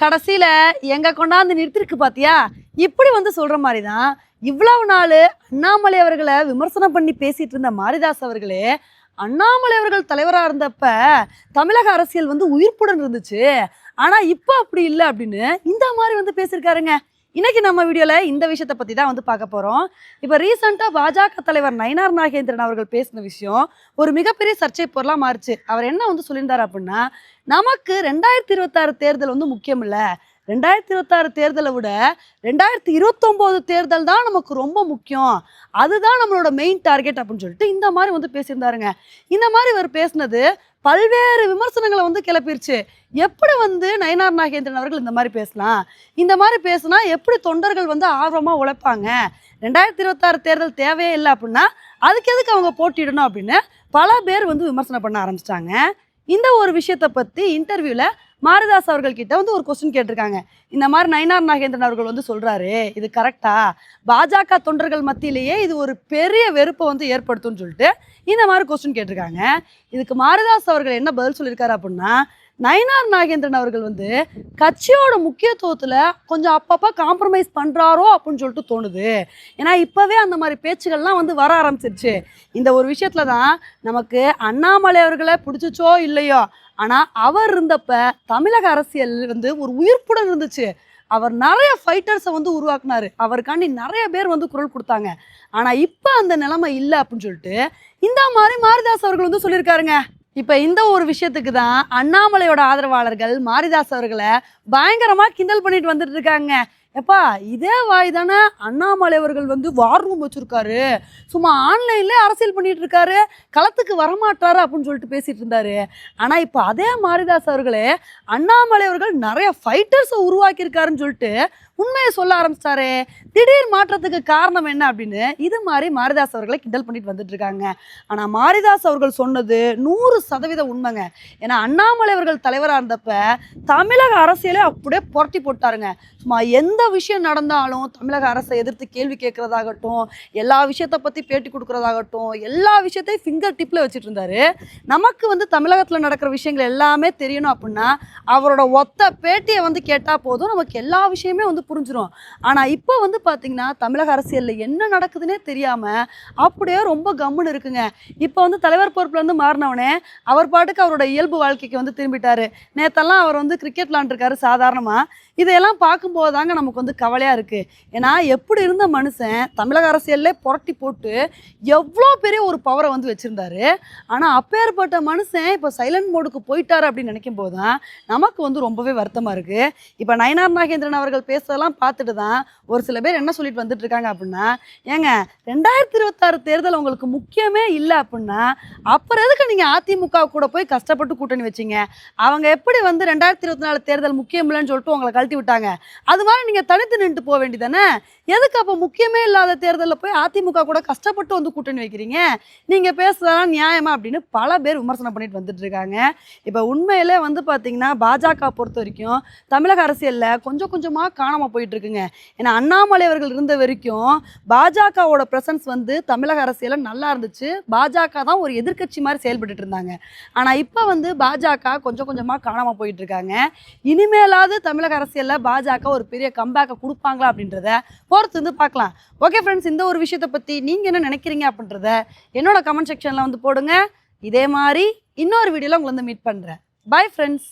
கடைசியில் எங்கே கொண்டாந்து நிறுத்திருக்கு பாத்தியா? இப்படி வந்து சொல்கிற மாதிரி தான் இவ்வளவு நாள் அண்ணாமலை அவர்களை விமர்சனம் பண்ணி பேசிகிட்டு இருந்த மாரிதாஸ் அவர்களே அண்ணாமலை அவர்கள் தலைவராக இருந்தப்ப தமிழக அரசியல் வந்து உயிர்ப்புடன் இருந்துச்சு. ஆனால் இப்போ அப்படி இல்லை அப்படின்னு இந்த மாதிரி வந்து பேசியிருக்காருங்க. இன்னைக்கு நம்ம வீடியோல இந்த விஷயத்தை பத்தி தான் வந்து பார்க்க போறோம். இப்போ ரீசெண்டாக பாஜக தலைவர் நயினார் நாகேந்திரன் அவர்கள் பேசின விஷயம் ஒரு மிகப்பெரிய சர்ச்சை பொருளாக மாறுச்சு. அவர் என்ன வந்து சொல்லியிருந்தார் அப்படின்னா நமக்கு ரெண்டாயிரத்தி இருபத்தாறு தேர்தல் வந்து முக்கியம் இல்லை. ரெண்டாயிரத்தி இருபத்தாறு தேர்தலை விட ரெண்டாயிரத்தி இருபத்தொம்போது தேர்தல் தான் நமக்கு ரொம்ப முக்கியம். அதுதான் நம்மளோட மெயின் டார்கெட் அப்படின்னு சொல்லிட்டு இந்த மாதிரி வந்து பேசியிருந்தாருங்க. இந்த மாதிரி இவர் பேசினது பல்வேறு விமர்சனங்களை வந்து கிளப்பிருச்சு. எப்படி வந்து நயனார் நாகேந்திரன் அவர்கள் இந்த மாதிரி பேசலாம்? இந்த மாதிரி பேசினா எப்படி தொண்டர்கள் வந்து ஆர்வமாக உழைப்பாங்க? ரெண்டாயிரத்தி இருபத்தாறு தேர்தல் தேவையே இல்லை அப்படின்னா அதுக்கு எதுக்கு அவங்க போட்டியிடணும் அப்படின்னு பல பேர் வந்து விமர்சனம் பண்ண ஆரம்பிச்சிட்டாங்க. இந்த ஒரு விஷயத்தை பற்றி இன்டர்வியூவில் மாரிதாஸ் அவர்கள்கிட்ட வந்து ஒரு கொஸ்டின் கேட்டிருக்காங்க. இந்த மாதிரி நயனார் நாகேந்திரன் அவர்கள் வந்து சொல்கிறாரு இது கரெக்டா பாஜக தொண்டர்கள் மத்தியிலேயே இது ஒரு பெரிய வெறுப்பை வந்து ஏற்படுத்தும்னு சொல்லிட்டு இந்த மாதிரி கொஸ்டின் கேட்டிருக்காங்க. இதுக்கு மாரிதாஸ் அவர்கள் என்ன பதில் சொல்லியிருக்காரு அப்படின்னா நயனார் நாகேந்திரன் அவர்கள் வந்து கட்சியோட முக்கியத்துவத்தில் கொஞ்சம் அப்பப்போ காம்ப்ரமைஸ் பண்ணுறாரோ அப்படின்னு சொல்லிட்டு தோணுது. ஏன்னா இப்போவே அந்த மாதிரி பேச்சுகள்லாம் வந்து வர ஆரம்பிச்சிருச்சு. இந்த ஒரு விஷயத்தில் தான் நமக்கு அண்ணாமலை அவர்களை பிடிச்சிச்சோ இல்லையோ ஆனால் அவர் இருந்தப்ப தமிழக அரசியல் வந்து ஒரு உயிர்ப்புடன் இருந்துச்சு. அவர் நிறைய ஃபைட்டர்ஸை வந்து உருவாக்குனாரு. அவருக்காண்டி நிறைய பேர் வந்து குரல் கொடுத்தாங்க. ஆனால் இப்போ அந்த நிலைமை இல்லை அப்படின்னு சொல்லிட்டு இந்த மாதிரி மாரிதாஸ் அவர்கள் வந்து சொல்லியிருக்காருங்க. இப்போ இந்த ஒரு விஷயத்துக்கு தான் அண்ணாமலையோட ஆதரவாளர்கள் மாரிதாஸ் அவர்களை பயங்கரமாக கிண்டல் பண்ணிட்டு வந்துட்டு இருக்காங்க. எப்பா இதே வாய் தானே அண்ணாமலை அவர்கள் வந்து வார் ரூம் வச்சுருக்காரு. சும்மா ஆன்லைன்ல அரசியல் பண்ணிட்டு இருக்காரு. களத்துக்கு வரமாட்டாரு அப்படின்னு சொல்லிட்டு பேசிட்டு இருந்தாரு. ஆனால் இப்போ அதே மாரிதாஸ் அவர்களே அண்ணாமலை அவர்கள் நிறைய ஃபைட்டர்ஸை உருவாக்கியிருக்காருன்னு சொல்லிட்டு உண்மையை சொல்ல ஆரம்பிச்சிட்டாரு. திடீர் மாற்றத்துக்கு காரணம் என்ன அப்படின்னு இது மாதிரி மாரிதாஸ் அவர்களை கிண்டல் பண்ணிட்டு வந்துட்டு இருக்காங்க. ஆனால் மாரிதாஸ் அவர்கள் சொன்னது நூறு சதவீத உண்மைங்க. ஏன்னா அண்ணாமலை அவர்கள் தலைவராக இருந்தப்ப தமிழக அரசியலே அப்படியே புரட்டி போட்டாருங்க. சும்மா எந்த விஷயம் நடந்தாலும் தமிழக அரசை எதிர்த்து கேள்வி கேட்கறதாகட்டும் எல்லா விஷயத்தை பற்றி பேட்டி கொடுக்கறதாகட்டும் எல்லா விஷயத்தையும் ஃபிங்கர் டிப்பில் வச்சுட்டு இருந்தாரு. நமக்கு வந்து தமிழகத்தில் நடக்கிற விஷயங்கள் எல்லாமே தெரியணும் அப்படின்னா அவரோட ஒத்த பேட்டியை வந்து கேட்டால் போதும் நமக்கு எல்லா விஷயமே வந்து புரிஞ்சிடும் ஆனால் இப்போ வந்து பார்த்தீங்கன்னா தமிழக அரசியலில் என்ன நடக்குதுன்னே தெரியாமல் அப்படியே ரொம்ப கம்முன்னு இருக்குங்க. இப்போ வந்து தலைவர் பொறுப்புலேருந்து மாறினவனே அவர் பாட்டுக்கு அவரோட இயல்பு வாழ்க்கைக்கு வந்து திரும்பிட்டாரு. நேத்தெல்லாம் அவர் வந்து கிரிக்கெட் விளாண்டுருக்காரு சாதாரணமாக இதையெல்லாம் பார்க்கும்போது தாங்க நமக்கு வந்து கவலையாக இருக்குது ஏன்னா எப்படி இருந்த மனுஷன் தமிழக அரசியல்லே புரட்டி போட்டு எவ்வளோ பெரிய ஒரு பவரை வந்து வச்சுருந்தாரு. ஆனால் அப்பேற்பட்ட மனுஷன் இப்போ சைலண்ட் மோடுக்கு போயிட்டாரு அப்படின்னு நினைக்கும் போது தான் நமக்கு வந்து ரொம்பவே வருத்தமாக இருக்குது இப்போ நயனார் நாகேந்திரன் அவர்கள் பேசுறதெல்லாம் பார்த்துட்டு தான் ஒரு சில பேர் என்ன சொல்லிட்டு வந்துட்டு இருக்காங்க அப்படின்னா ஏங்க ரெண்டாயிரத்தி இருபத்தாறு தேர்தல் உங்களுக்கு முக்கியமே இல்லை அப்படின்னா அப்புறம் எதுக்கு நீங்கள் அதிமுக கூட போய் கஷ்டப்பட்டு கூட்டணி வச்சீங்க? அவங்க எப்படி வந்து ரெண்டாயிரத்தி இருபத்தி நாலு தேர்தல் முக்கியம் இல்லைன்னு சொல்லிட்டு உங்களை கழட்டி விட்டாங்க? அது மாதிரி நீங்கள் நீங்கள் தனித்து நின்று போக வேண்டியதானே எதுக்கு அப்போ முக்கியமே இல்லாத தேர்தலில் போய் அதிமுக கூட கஷ்டப்பட்டு வந்து கூட்டணி வைக்கிறீங்க? நீங்கள் பேசுறதெல்லாம் நியாயமா அப்படின்னு பல பேர் விமர்சனம் பண்ணிட்டு வந்துட்டு இருக்காங்க. இப்போ உண்மையிலே வந்து பார்த்தீங்கன்னா பாஜக பொறுத்த வரைக்கும் தமிழக அரசியலில் கொஞ்சம் கொஞ்சமாக காணாமல் போயிட்டு இருக்குங்க. ஏன்னா அண்ணாமலை அவர்கள் இருந்த வரைக்கும் பாஜகவோட ப்ரெசன்ஸ் வந்து தமிழக அரசியலில் நல்லா இருந்துச்சு. பாஜக தான் ஒரு எதிர்க்கட்சி மாதிரி செயல்பட்டுட்டு இருந்தாங்க. ஆனால் இப்போ வந்து பாஜக கொஞ்சம் கொஞ்சமாக காணாமல் போயிட்டு இருக்காங்க. இனிமேலாவது தமிழக அரசியலில் பாஜக ஒரு பெரிய கம்பேக்கை கொடுப்பாங்களா அப்படின்றத பொறுத்து வந்து பார்க்கலாம். ஓகே ஃப்ரெண்ட்ஸ் இந்த ஒரு விஷயத்தை பற்றி நீங்கள் என்ன நினைக்கிறீங்க அப்படின்றத என்னோட கமெண்ட் செக்ஷனில் வந்து போடுங்க. இதே மாதிரி இன்னொரு வீடியோவில் உங்களை வந்து மீட் பண்ணுறேன் பை ஃப்ரெண்ட்ஸ்